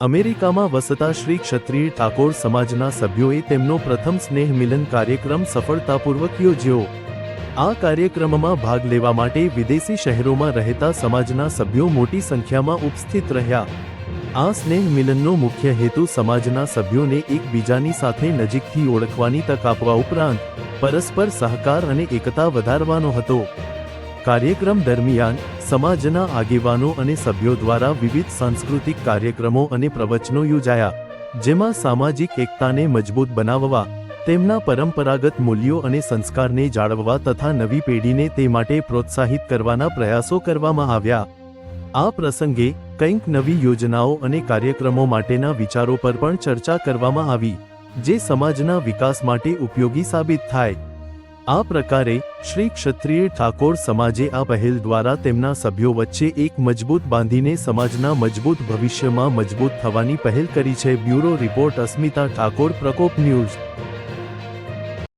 અમેરિકામાં વસતા શ્રી ક્ષત્રિય ઠાકોર સમાજના સભ્યોએ તેમનો પ્રથમ સ્નેહ મિલન કાર્યક્રમ સફળતાપૂર્વક યોજ્યો. આ કાર્યક્રમમાં ભાગ લેવા માટે વિદેશી શહેરોમાં રહેતા સમાજના સભ્યો મોટી સંખ્યામાં ઉપસ્થિત રહ્યા. આ સ્નેહ મિલનનો મુખ્ય હેતુ સમાજના સભ્યોને એકબીજાની સાથે નજીકથી ઓળખવાની તક આપવા ઉપરાંત પરસ્પર સહકાર અને એકતા વધારવાનો હતો. કાર્યક્રમ દરમિયાન સમાજના આગેવાનો અને સભ્યો દ્વારા વિવિધ સાંસ્કૃતિક કાર્યક્રમો અને પ્રવચનો યોજાયા, જેમાં સામાજિક એકતાને મજબૂત બનાવવા, તેમના પરંપરાગત મૂલ્યો અને સંસ્કારને જાળવવા તથા નવી પેઢીને તે માટે પ્રોત્સાહિત કરવાના પ્રયાસો કરવામાં આવ્યા. આ પ્રસંગે કંઈક નવી યોજનાઓ અને કાર્યક્રમો માટેના વિચારો પર પણ ચર્ચા કરવામાં આવી, જે સમાજના વિકાસ માટે ઉપયોગી સાબિત થાય. આ પ્રકારે શ્રી ક્ષત્રિય ઠાકોર સમાજે આ પહેલ દ્વારા તેમના સભ્યો વચ્ચે એક મજબૂત બાંધીને સમાજના મજબૂત ભવિષ્યમાં મજબૂત થવાની પહેલ કરી છે. Bureau report Asmita Thakor, Prakop news.